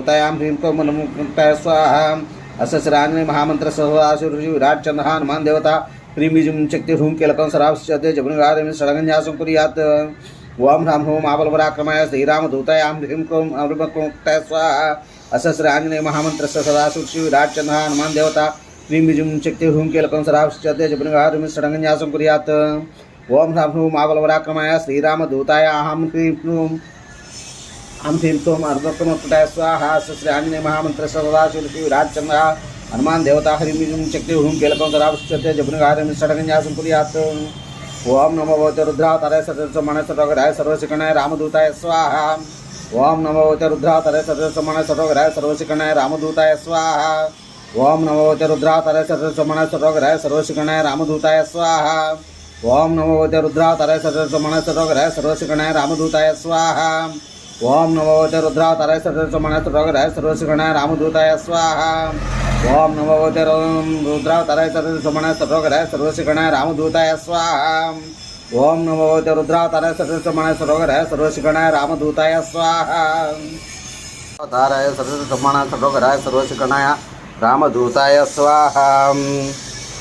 दूतायां ह्रीं नमः स्वाहा। असस्रांजने महामंत्र सहवासुरुजि विराट चंद्र हनुमान देवता। ह्रीं बीजं शक्ति ह्रूं कीलकं सरावश्चते जपनिगारं ओम राम होम आवलपराक्रमाय श्रीराम दूतायां ह्रीं क्लीं अमृतक्लीं स्वाहा। असस्रांजने महामंत्र सहवासुरुजि विराट चंद्र हनुमान देवता। ह्रीं बीजं शक्ति ह्रूं कीलकं सरावश्चते जपनिगारं षडगन्यासं कुर्यात्। ओम राम होम हम भीम तो हम अर्धतमोत्तः स्वाहा महामंत्र सदाशिव विराजचंद्र हनुमान देवता हरिम शक्ति हूँ केलकम तरावश्यते जपनिगार षडगंजासम कुरियात ओम नमो भवते रुद्रा तरय सतसमण सटोगराय सर्वशिकणाय रामदूताय स्वाहा। ओं नमो भवते रुद्रा तरय सतसमण सटोगराय सर्वशिकणाय रामदूताय स्वाहा। ओं नमो भवते रुद्रा तरय सतसमण सटोगराय सर्वशिकणाय रामदूताय स्वाहा ओम नमो भवते रुद्रा तरय सतसमण सटोगराय सर्वशिकणाय रामदूताय स्वाहा। ओम नमो भगवते रुद्रावताराय सर्वसमणाय सर्वशिकणाय रामदूताय स्वाहा। ओम नमो भगवते रु- रुद्रावताराय सर्वसमणाय सर्वगराय सर्वशिकणाय रामदूताय स्वाहा। ओम नमो भगवते रुद्रावताराय सर्वसमणाय सर्वगराय सर्वशिकणाय रामदूताय स्वाहा। अवताराय सर्वसमणाय सर्वगराय सर्वशिकणाय रामदूताय स्वाहा।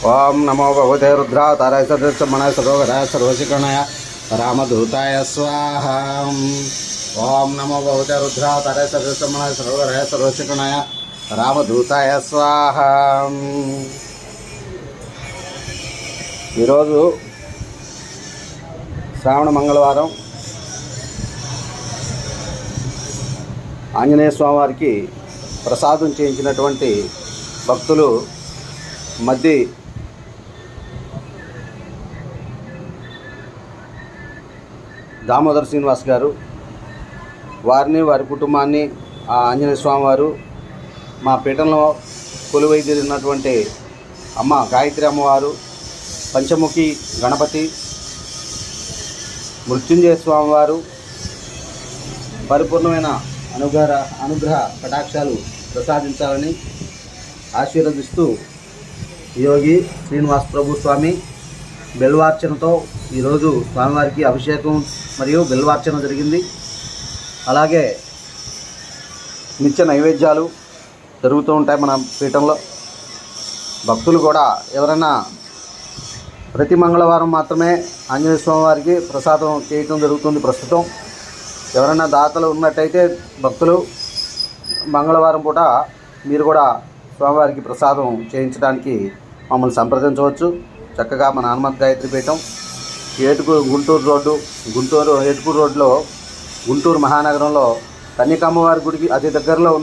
ओम नमो भगवते रुद्रावताराय सर्वसमणाय सर्वगराय सर्वशिकणाय रामदूताय स्वाहा। ఓం నమో భవత రుద్ర తరే సర్వసమణ సర్వగ్రహ సర్వశకునాయ రామదూతాయ స్వాహ. ఈరోజు శ్రావణ మంగళవారం. ఆంజనేయ స్వామివారికి ప్రసాదం చేయించినటువంటి భక్తులు మధ్య దామోదర్ శ్రీనివాస్ గారు వారిని వారి కుటుంబాన్ని ఆ ఆంజనేయ స్వామివారు మా పీఠంలో కొలువై తీరినటువంటి అమ్మ గాయత్రి అమ్మవారు పంచముఖి గణపతి మృత్యుంజయ స్వామివారు పరిపూర్ణమైన అనుగ్రహ అనుగ్రహ కటాక్షాలు ప్రసాదించాలని ఆశీర్వదిస్తూ యోగి శ్రీనివాస్ ప్రభు స్వామి బెల్వార్చనతో ఈరోజు స్వామివారికి అభిషేకం మరియు బెల్వార్చన జరిగింది. అలాగే నిత్య నైవేద్యాలు జరుగుతూ ఉంటాయి మన పీఠంలో. భక్తులు కూడా ఎవరైనా ప్రతి మంగళవారం మాత్రమే ఆంజనేయ స్వామి వారికి ప్రసాదం చేయటం జరుగుతుంది ప్రస్తుతం. ఎవరైనా దాతలు ఉన్నట్టయితే భక్తులు మంగళవారం పూట మీరు కూడా స్వామివారికి ప్రసాదం చేయించడానికి మమ్మల్ని సంప్రదించవచ్చు. చక్కగా మన హనుమంత్ గాయత్రి పీఠం ఏటుకూరు గుంటూరు రోడ్డు గుంటూరు ఏటుకూరు రోడ్లో గుంటూరు మహానగరంలో కన్యకమ్మవారి గుడికి అతి దగ్గరలో ఉన్న